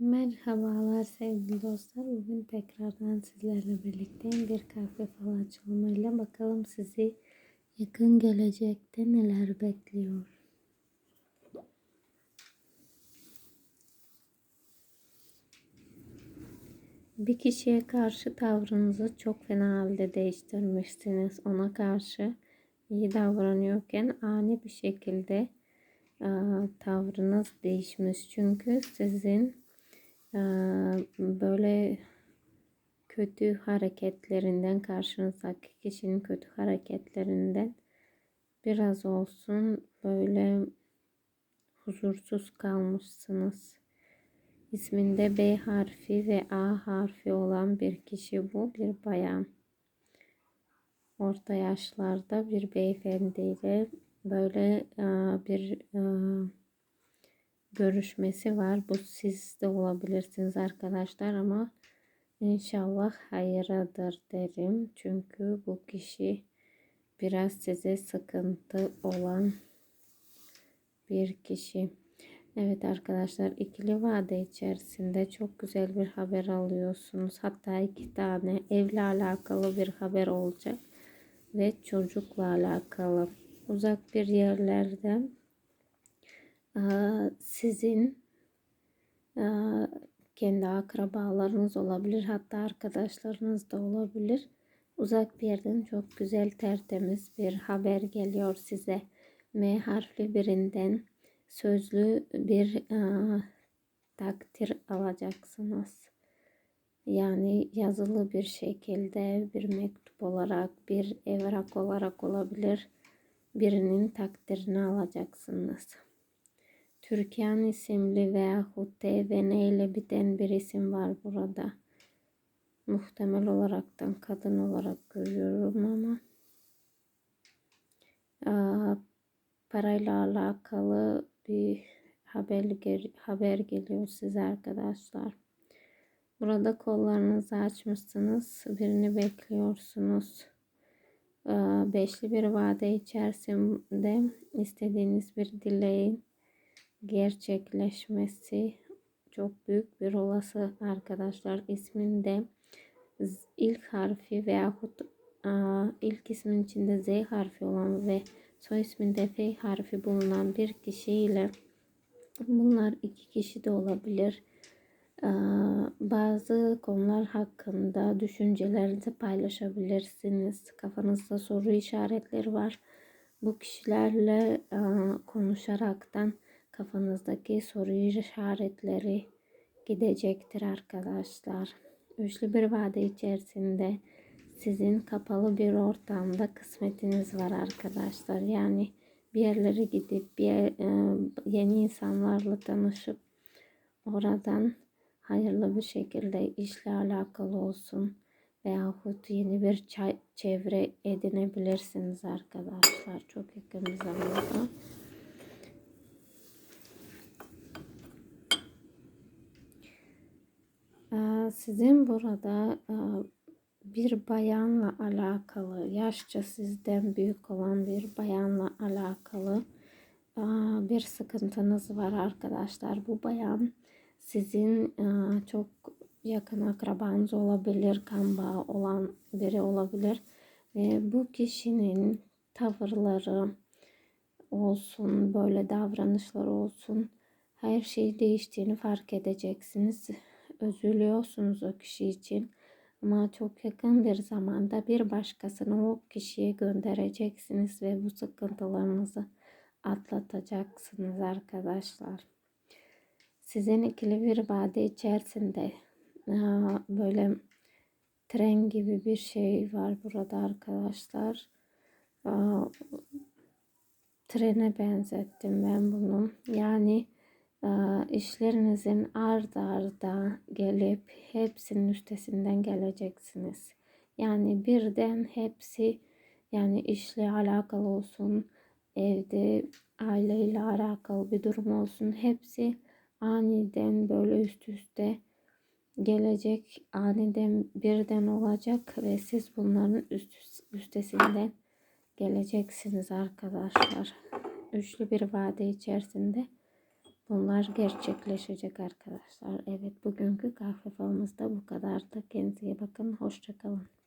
Merhabalar sevgili dostlar. Bugün tekrardan sizlerle birlikteyim. Bir kahve falan açılımıyla bakalım sizi yakın gelecekte neler bekliyor. Bir kişiye karşı tavrınızı çok fena halde değiştirmişsiniz. Ona karşı iyi davranıyorken ani bir şekilde tavrınız değişmiş. Çünkü sizin böyle kötü hareketlerinden karşınızdaki kişinin kötü hareketlerinden biraz olsun böyle huzursuz kalmışsınız. İsminde B harfi ve A harfi olan bir kişi bu bir bayan. Orta yaşlarda bir beyefendiyle böyle bir görüşmesi var. Bu siz de olabilirsiniz arkadaşlar ama inşallah hayırdır derim. Çünkü bu kişi biraz size sıkıntı olan bir kişi. Evet arkadaşlar ikili vade içerisinde çok güzel bir haber alıyorsunuz. Hatta iki tane evle alakalı bir haber olacak ve çocukla alakalı uzak bir yerlerden sizin kendi akrabalarınız olabilir hatta arkadaşlarınız da olabilir. Uzak bir yerden çok güzel tertemiz bir haber geliyor size. M harfli birinden sözlü bir takdir alacaksınız. Yani yazılı bir şekilde bir mektup olarak bir evrak olarak olabilir. Birinin takdirini alacaksınız. Türkan isimli veyahut TVN ile biten bir isim var burada. Muhtemel olaraktan kadın olarak görüyorum ama parayla alakalı bir haber, haber geliyor size arkadaşlar. Burada kollarınızı açmışsınız. Birini bekliyorsunuz. Beşli bir vade içerisinde istediğiniz bir dileğin gerçekleşmesi çok büyük bir olası arkadaşlar. isminde ilk harfi veyahut ilk ismin içinde Z harfi olan ve soy isminde F harfi bulunan bir kişiyle bunlar iki kişi de olabilir. Bazı konular hakkında düşüncelerinizi paylaşabilirsiniz. Kafanızda soru işaretleri var. Bu kişilerle konuşaraktan kafanızdaki soru işaretleri gidecektir arkadaşlar. Üçlü bir vade içerisinde sizin kapalı bir ortamda kısmetiniz var arkadaşlar. Yani bir yerlere gidip bir yer, e, yeni insanlarla tanışıp oradan hayırlı bir şekilde işle alakalı olsun veyahut yeni bir çevre edinebilirsiniz arkadaşlar çok yakın bir zamanda. Sizin burada bir bayanla alakalı, yaşça sizden büyük olan bir bayanla alakalı bir sıkıntınız var arkadaşlar. Bu bayan sizin çok yakın akrabanız olabilir, kan bağı olan biri olabilir. Ve bu kişinin tavırları olsun, böyle davranışları olsun her şey değiştiğini fark edeceksiniz üzülüyorsunuz o kişi için. Ama çok yakın bir zamanda bir başkasını o kişiye göndereceksiniz ve bu sıkıntılarınızı atlatacaksınız arkadaşlar. Sizin ikili bir vade içerisinde böyle tren gibi bir şey var burada arkadaşlar. Trene benzettim ben bunu. Yani işlerinizin ard arda gelip hepsinin üstesinden geleceksiniz. Yani birden hepsi yani işle alakalı olsun, evde aileyle alakalı bir durum olsun. Hepsi aniden böyle üst üste gelecek, aniden birden olacak ve siz bunların üst, üstesinden geleceksiniz arkadaşlar. Üçlü bir vade içerisinde bunlar gerçekleşecek arkadaşlar. Evet bugünkü kahve falımız da bu kadardı. Kendinize bakın. Hoşçakalın.